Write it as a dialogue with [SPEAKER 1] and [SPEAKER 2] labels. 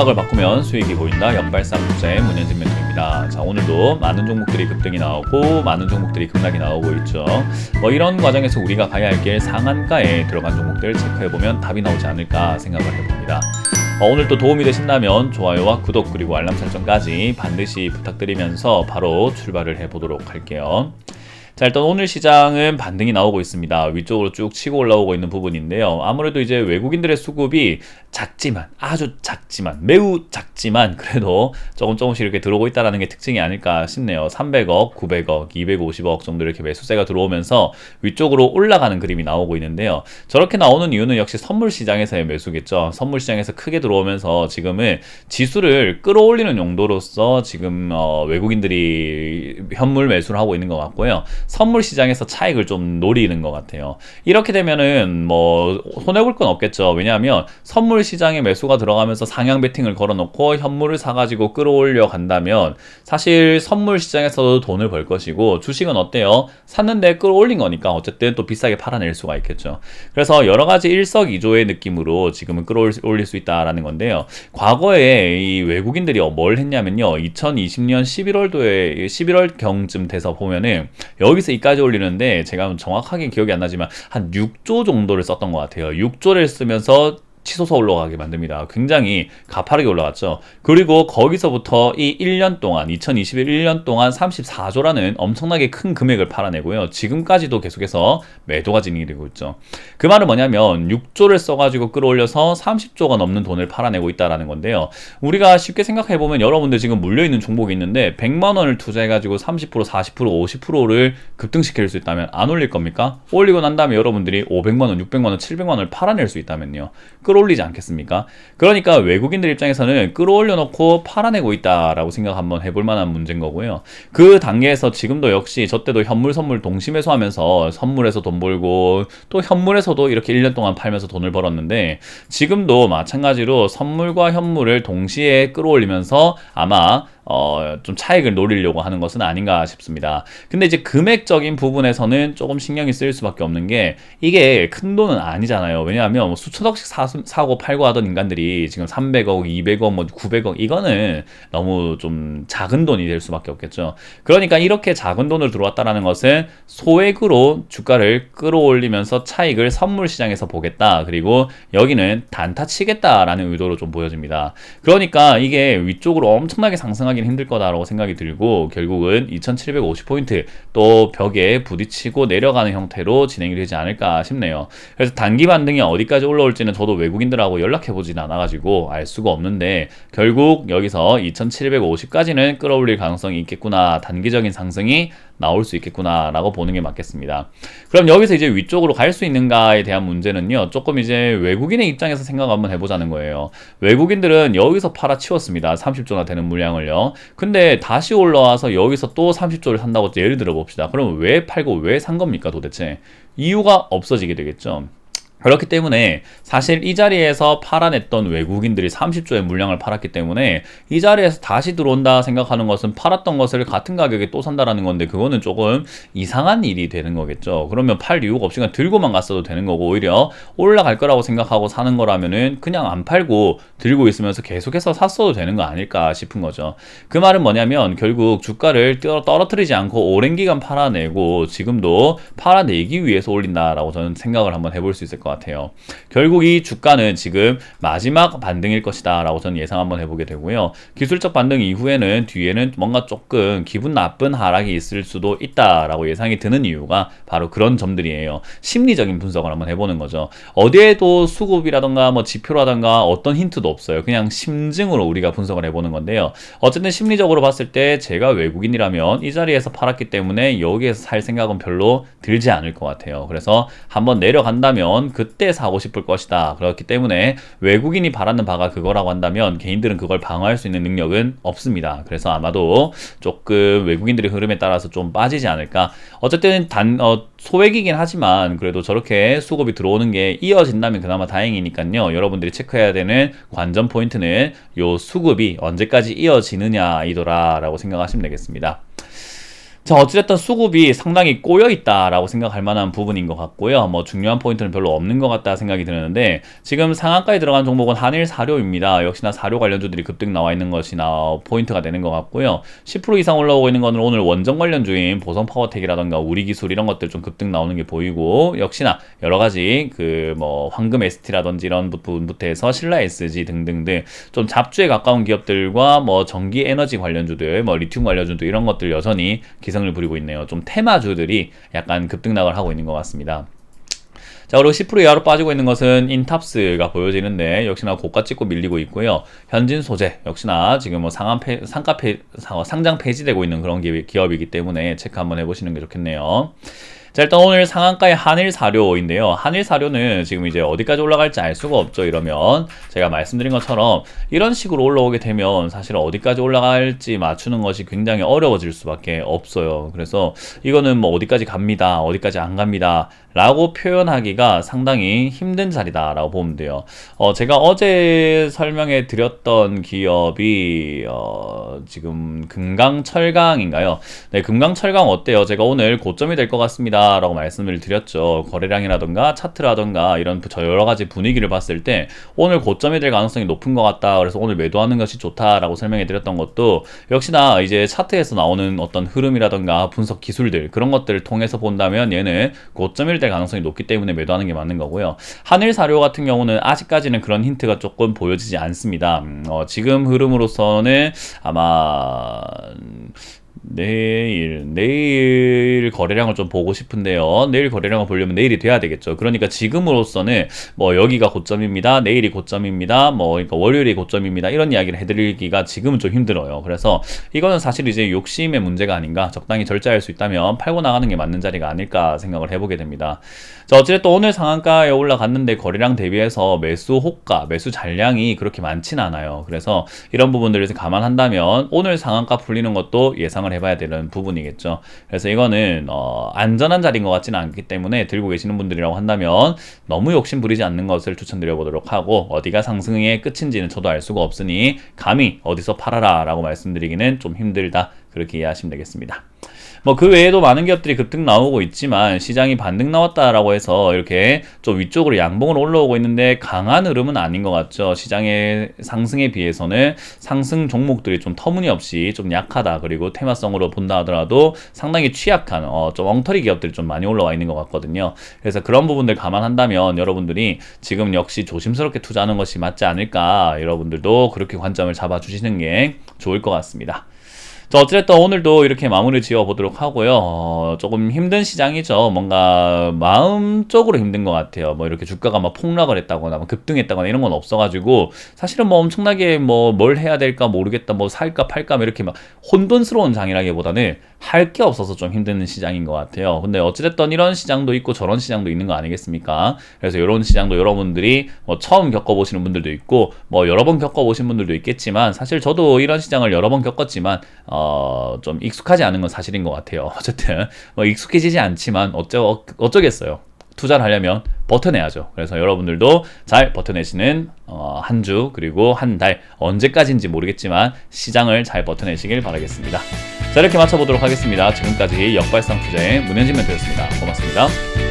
[SPEAKER 1] 생각을 바꾸면 수익이 보인다. 연발상 투자의 문현진 멘토입니다. 자, 오늘도 많은 종목들이 급등이 나오고 많은 종목들이 급락이 나오고 있죠. 뭐 이런 과정에서 우리가 가야 할 길 상한가에 들어간 종목들 체크해 보면 답이 나오지 않을까 생각을 해봅니다. 어, 오늘 또 도움이 되신다면 좋아요와 구독 그리고 알람 설정까지 반드시 부탁드리면서 바로 출발을 해보도록 할게요. 자 일단 오늘 시장은 반등이 나오고 있습니다. 위쪽으로 쭉 치고 올라오고 있는 부분인데요. 아무래도 이제 외국인들의 수급이 작지만 아주 작지만 매우 작지만 그래도 조금 조금씩 이렇게 들어오고 있다라는 게 특징이 아닐까 싶네요. 300억, 900억, 250억 정도 이렇게 매수세가 들어오면서 위쪽으로 올라가는 그림이 나오고 있는데요. 저렇게 나오는 이유는 역시 선물 시장에서의 매수겠죠. 선물 시장에서 크게 들어오면서 지금은 지수를 끌어올리는 용도로서 지금 어, 외국인들이 현물 매수를 하고 있는 것 같고요. 선물 시장에서 차익을 좀 노리는 것 같아요. 이렇게 되면은 뭐 손해 볼 건 없겠죠. 왜냐하면 선물 시장에 매수가 들어가면서 상향 베팅을 걸어놓고 현물을 사가지고 끌어올려 간다면 사실 선물 시장에서도 돈을 벌 것이고 주식은 어때요? 샀는데 끌어올린 거니까 어쨌든 또 비싸게 팔아낼 수가 있겠죠. 그래서 여러 가지 일석이조의 느낌으로 지금은 끌어올릴 수 있다라는 건데요. 과거에 이 외국인들이 뭘 했냐면요. 2020년 11월도에 11월 경쯤 돼서 보면은 여기 여기서 이까지 올리는데 제가 정확하게 기억이 안 나지만 한 6조 정도를 썼던 것 같아요. 6조를 쓰면서 치솟아 올라가게 만듭니다. 굉장히 가파르게 올라갔죠. 그리고 거기서부터 이 1년 동안 2021 1년 동안 34조라는 엄청나게 큰 금액을 팔아내고요. 지금까지도 계속해서 매도가 진행이 되고 있죠. 그 말은 뭐냐면 6조를 써가지고 끌어올려서 30조가 넘는 돈을 팔아내고 있다라는 건데요. 우리가 쉽게 생각해 보면 여러분들 지금 물려 있는 종목이 있는데 100만 원을 투자해가지고 30% 40% 50%를 급등시킬 수 있다면 안 올릴 겁니까? 올리고 난 다음에 여러분들이 500만 원, 600만 원, 700만 원을 팔아낼 수 있다면요. 끌어올리지 않겠습니까? 그러니까 외국인들 입장에서는 끌어올려 놓고 팔아내고 있다라고 생각 한번 해볼 만한 문제인 거고요. 그 단계에서 지금도 역시 저 때도 현물 선물 동시 매수하면서 선물에서 돈 벌고 또 현물에서도 이렇게 1년 동안 팔면서 돈을 벌었는데 지금도 마찬가지로 선물과 현물을 동시에 끌어올리면서 아마 어, 좀 차익을 노리려고 하는 것은 아닌가 싶습니다. 근데 이제 금액적인 부분에서는 조금 신경이 쓰일 수밖에 없는 게 이게 큰 돈은 아니잖아요. 왜냐하면 뭐 수천억씩 사, 사고 팔고 하던 인간들이 지금 300억, 200억, 뭐 900억 이거는 너무 좀 작은 돈이 될 수밖에 없겠죠. 그러니까 이렇게 작은 돈을 들어왔다라는 것은 소액으로 주가를 끌어올리면서 차익을 선물 시장에서 보겠다. 그리고 여기는 단타 치겠다라는 의도로 좀 보여집니다. 그러니까 이게 위쪽으로 엄청나게 상승하기 하긴 힘들 거다라고 생각이 들고 결국은 2750포인트 또 벽에 부딪히고 내려가는 형태로 진행이 되지 않을까 싶네요. 그래서 단기 반등이 어디까지 올라올지는 저도 외국인들하고 연락해 보진 않아가지고 알 수가 없는데 결국 여기서 2750까지는 끌어올릴 가능성이 있겠구나 단기적인 상승이 나올 수 있겠구나라고 보는 게 맞겠습니다. 그럼 여기서 이제 위쪽으로 갈 수 있는가에 대한 문제는요. 조금 이제 외국인의 입장에서 생각 한번 해보자는 거예요. 외국인들은 여기서 팔아치웠습니다. 30조나 되는 물량을요. 근데 다시 올라와서 여기서 또 30조를 산다고 예를 들어 봅시다. 그럼 왜 팔고 왜 산 겁니까 도대체? 이유가 없어지게 되겠죠. 그렇기 때문에 사실 이 자리에서 팔아냈던 외국인들이 30조의 물량을 팔았기 때문에 이 자리에서 다시 들어온다 생각하는 것은 팔았던 것을 같은 가격에 또 산다라는 건데 그거는 조금 이상한 일이 되는 거겠죠. 그러면 팔 이유가 없이 그냥 들고만 갔어도 되는 거고 오히려 올라갈 거라고 생각하고 사는 거라면은 그냥 안 팔고 들고 있으면서 계속해서 샀어도 되는 거 아닐까 싶은 거죠. 그 말은 뭐냐면 결국 주가를 떨어뜨리지 않고 오랜 기간 팔아내고 지금도 팔아내기 위해서 올린다라고 저는 생각을 한번 해볼 수 있을 것 같아요. 같아요. 결국 이 주가는 지금 마지막 반등일 것이다 라고 저는 예상 한번 해보게 되고요. 기술적 반등 이후에는 뒤에는 뭔가 조금 기분 나쁜 하락이 있을 수도 있다 라고 예상이 드는 이유가 바로 그런 점들이에요. 심리적인 분석을 한번 해보는 거죠. 어디에도 수급이라던가 뭐 지표라던가 어떤 힌트도 없어요. 그냥 심증으로 우리가 분석을 해보는 건데요. 어쨌든 심리적으로 봤을 때 제가 외국인이라면 이 자리에서 팔았기 때문에 여기에서 살 생각은 별로 들지 않을 것 같아요. 그래서 한번 내려간다면 그때 사고 싶을 것이다. 그렇기 때문에 외국인이 바라는 바가 그거라고 한다면 개인들은 그걸 방어할 수 있는 능력은 없습니다. 그래서 아마도 조금 외국인들의 흐름에 따라서 좀 빠지지 않을까. 어쨌든 단 어, 소액이긴 하지만 그래도 저렇게 수급이 들어오는 게 이어진다면 그나마 다행이니까요. 여러분들이 체크해야 되는 관전 포인트는 요 수급이 언제까지 이어지느냐이더라라고 생각하시면 되겠습니다. 자, 어찌됐든 수급이 상당히 꼬여있다라고 생각할 만한 부분인 것 같고요. 뭐 중요한 포인트는 별로 없는 것 같다 생각이 드는데 지금 상한가에 들어간 종목은 한일 사료입니다. 역시나 사료 관련주들이 급등 나와 있는 것이 나 포인트가 되는 것 같고요. 10% 이상 올라오고 있는 거는 오늘 원전 관련주인 보성 파워텍이라던가 우리 기술 이런 것들 좀 급등 나오는 게 보이고 역시나 여러 가지 그 뭐 황금 ST라든지 이런 부분부터 해서 신라 SG 등등등 좀 잡주에 가까운 기업들과 뭐 전기 에너지 관련주들, 뭐 리튬 관련주들 이런 것들 여전히 기 승을 부리고 있네요. 좀 테마주들이 약간 급등락을 하고 있는 것 같습니다. 자, 그리고 10% 이하로 빠지고 있는 것은 인탑스가 보여지는데 역시나 고가 찍고 밀리고 있고요. 현진 소재 역시나 지금 뭐 상한 폐, 상가 폐, 상장 폐지되고 있는 그런 기업이기 때문에 체크 한번 해보시는 게 좋겠네요. 자, 일단 오늘 상한가의 한일 사료인데요. 한일 사료는 지금 이제 어디까지 올라갈지 알 수가 없죠. 이러면 제가 말씀드린 것처럼 이런 식으로 올라오게 되면 사실 어디까지 올라갈지 맞추는 것이 굉장히 어려워질 수밖에 없어요. 그래서 이거는 뭐 어디까지 갑니다. 어디까지 안 갑니다. 라고 표현하기가 상당히 힘든 자리다라고 보면 돼요. 어, 제가 어제 설명해 드렸던 기업이 어, 지금 금강철강인가요? 네, 금강철강 어때요? 제가 오늘 고점이 될 것 같습니다. 라고 말씀을 드렸죠. 거래량이라던가 차트라던가 이런 저 여러 가지 분위기를 봤을 때 오늘 고점이 될 가능성이 높은 것 같다. 그래서 오늘 매도하는 것이 좋다라고 설명해 드렸던 것도 역시나 이제 차트에서 나오는 어떤 흐름이라던가 분석 기술들 그런 것들을 통해서 본다면 얘는 고점일 될 가능성이 높기 때문에 매도하는 게 맞는 거고요. 한일 사료 같은 경우는 아직까지는 그런 힌트가 조금 보여지지 않습니다. 음, 어, 지금 흐름으로서는 아마 내일 내일 거래량을 좀 보고 싶은데요. 내일 거래량을 보려면 내일이 돼야 되겠죠. 그러니까 지금으로서는 뭐 여기가 고점입니다. 내일이 고점입니다. 뭐 그러니까 월요일이 고점입니다. 이런 이야기를 해드리기가 지금은 좀 힘들어요. 그래서 이거는 사실 이제 욕심의 문제가 아닌가. 적당히 절제할 수 있다면 팔고 나가는 게 맞는 자리가 아닐까 생각을 해보게 됩니다. 자 어찌됐든 오늘 상한가에 올라갔는데 거래량 대비해서 매수 호가, 매수 잔량이 그렇게 많진 않아요. 그래서 이런 부분들을 감안한다면 오늘 상한가 풀리는 것도 예상 을 해봐야 되는 부분이겠죠. 그래서 이거는 어, 안전한 자리인 것 같지는 않기 때문에 들고 계시는 분들이라고 한다면 너무 욕심 부리지 않는 것을 추천드려 보도록 하고 어디가 상승의 끝인지는 저도 알 수가 없으니 감히 어디서 팔아라 라고 말씀드리기는 좀 힘들다 그렇게 이해하시면 되겠습니다. 뭐 그 외에도 많은 기업들이 급등 나오고 있지만 시장이 반등 나왔다라고 해서 이렇게 좀 위쪽으로 양봉으로 올라오고 있는데 강한 흐름은 아닌 것 같죠. 시장의 상승에 비해서는 상승 종목들이 좀 터무니없이 좀 약하다. 그리고 테마성으로 본다 하더라도 상당히 취약한 어, 좀 엉터리 기업들이 좀 많이 올라와 있는 것 같거든요. 그래서 그런 부분들 감안한다면 여러분들이 지금 역시 조심스럽게 투자하는 것이 맞지 않을까 여러분들도 그렇게 관점을 잡아주시는 게 좋을 것 같습니다. 자, 어찌됐든 오늘도 이렇게 마무리 지어 보도록 하고요. 어, 조금 힘든 시장이죠. 뭔가 마음적으로 힘든 것 같아요. 뭐 이렇게 주가가 막 폭락을 했다거나 뭐 급등했다거나 이런 건 없어가지고 사실은 뭐 엄청나게 뭐 뭘 해야 될까 모르겠다, 뭐 살까 팔까 뭐 이렇게 막 혼돈스러운 장이라기보다는 할 게 없어서 좀 힘든 시장인 것 같아요. 근데 어찌됐든 이런 시장도 있고 저런 시장도 있는 거 아니겠습니까? 그래서 이런 시장도 여러분들이 뭐 처음 겪어보시는 분들도 있고 뭐 여러 번 겪어보신 분들도 있겠지만 사실 저도 이런 시장을 여러 번 겪었지만 어, 어, 좀 익숙하지 않은 건 사실인 것 같아요. 어쨌든 뭐 익숙해지지 않지만 어쩌 어쩌겠어요. 투자를 하려면 버텨내야죠. 그래서 여러분들도 잘 버텨내시는 어, 한 주 그리고 한 달 언제까지인지 모르겠지만 시장을 잘 버텨내시길 바라겠습니다. 자 이렇게 마쳐보도록 하겠습니다. 지금까지 역발상 투자의 문현진 멘토였습니다. 고맙습니다.